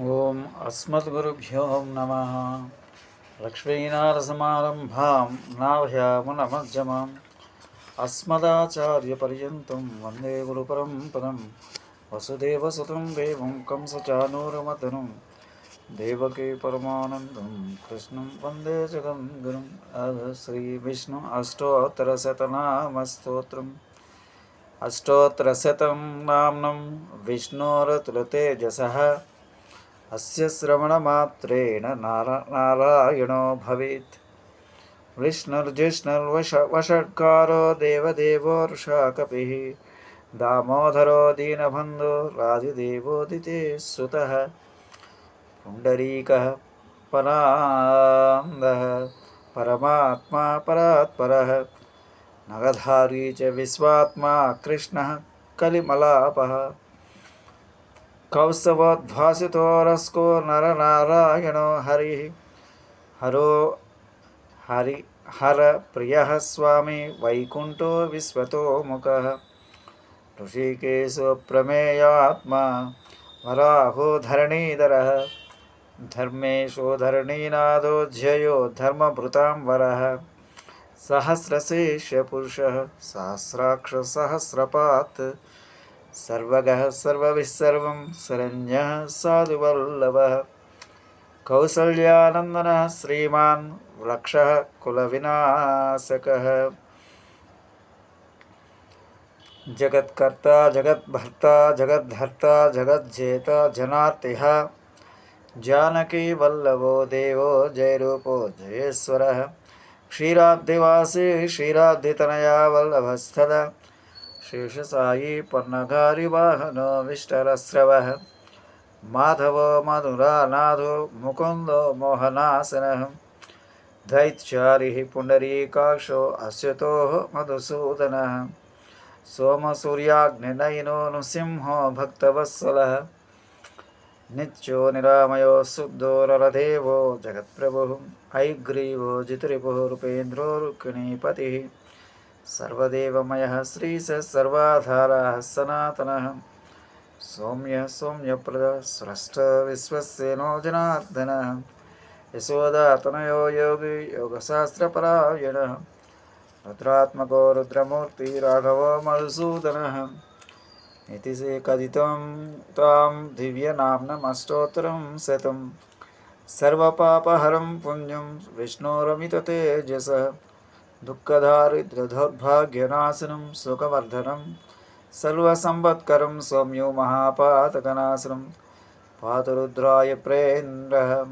ఓం అస్మద్గురుభ్యో నమ. లక్ష్మీనారసమారంభాం నాభ్యామునమజ్జమాం అస్మదాచార్యపర్యంతం వందే గురుపరంపరం. వసుదేవసుతం దేవం కంసచానూరమతనం. దేవకీ పరమానందం కృష్ణం వందే జగం గురుం అథ శ్రీ విష్ణు అష్టోత్తరశతనామస్తోత్రం. అష్టోత్తరశతం నామ్నం విష్ణోరతులతేజస अस्य श्रवणमात्रेण नारा, नारायणो भवेत्। विष्णुर्जिष्णुर्वश वषट्कारो देवदेवोर्षा कपिः दामोदरो, दीनबन्धो राजिदेवोदिते सुतः पुण्डरीकः, परान्दः, परमात्मा, परात्परः, नगधारी च विश्वात्मा, कृष्णः, कलिमलापः। కౌస్తవోద్భాసితో రస్కో నరనారాయణో హరి హరో హరి హర ప్రియ స్వామి వైకుంఠో విశ్వతోముఖ ఋషికేశో ప్రమేయాత్మ వరాహో ధరణీధర ధర్మేశో ధరణీనాథో ధ్యయో ధర్మభృతాంబర సహస్రశేష్యపురుష సహస్రాక్ష సహస్రపాత్ सर्वगः सर्वविस्सर्वं शरण्यः साधुवल्लभः। कौसल्यानन्दनः श्रीमान् वृक्षः कुलविनाशकः। जगत्कर्ता, जगद्भर्ता, जगद्धर्ता, जगज्जेता जनार्तिः जानकी वल्लभो देवो जयरूपो जयेश्वरः। क्षीराब्धिवासी, क्षीराब्धितनया वल्लभस्थदा शेषसायी पन्नगारिवाहनो विष्टरस्रवः माधवो मधुरानाथो मुकुन्दो, मोहनासनः। दैत्यारिः पुण्डरीकाक्षो अस्यतोः मधुसूदनः। सोमसूर्याग्निनयनो नृसिंहो, भक्तवत्सलः। नित्यो, निरामयो, शुद्धो, नरदेवो, जगत्प्रभुः। ऐग्रीवो, जितरिपुः, रूपेन्द्रो, रुक्मिणीपतिः। सर्वदेवमयः श्रीस सर्वाधारः, सनातनः। सौम्यः, सौम्यप्रदः, स्रष्ट विश्वसेनो जनार्दनः यशोदातनयो, योगी, योगशास्त्रपरायणः। रुद्रात्मको, रुद्रमूर्ति, राघवो, मधुसूदनः। इति से कथितं तां दिव्यनाम्नमष्टोत्तरं शतं सर्वपापहरं पुण्यं, विष्णोरमिततेजसः। దుఃఖదారిద్రదౌర్భాగ్యనాశనం సుఖవర్ధనం సర్వసంవత్కరం సౌమ్యో మహాపాతకనాశనం పాతరుద్రాయ ప్రేంద్ర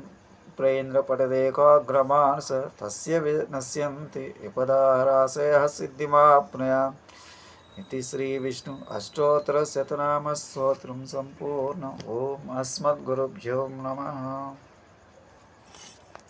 ప్రేంద్రపటదేకాగ్రమానస తస్య నశ్యంతి విపదారాశయ సిద్ధిమాప్నయ ఇది శ్రీ విష్ణు అష్టోత్తర శతనామ స్తోత్రం సంపూర్ణ ఓం అస్మద్గురుభ్యో నమ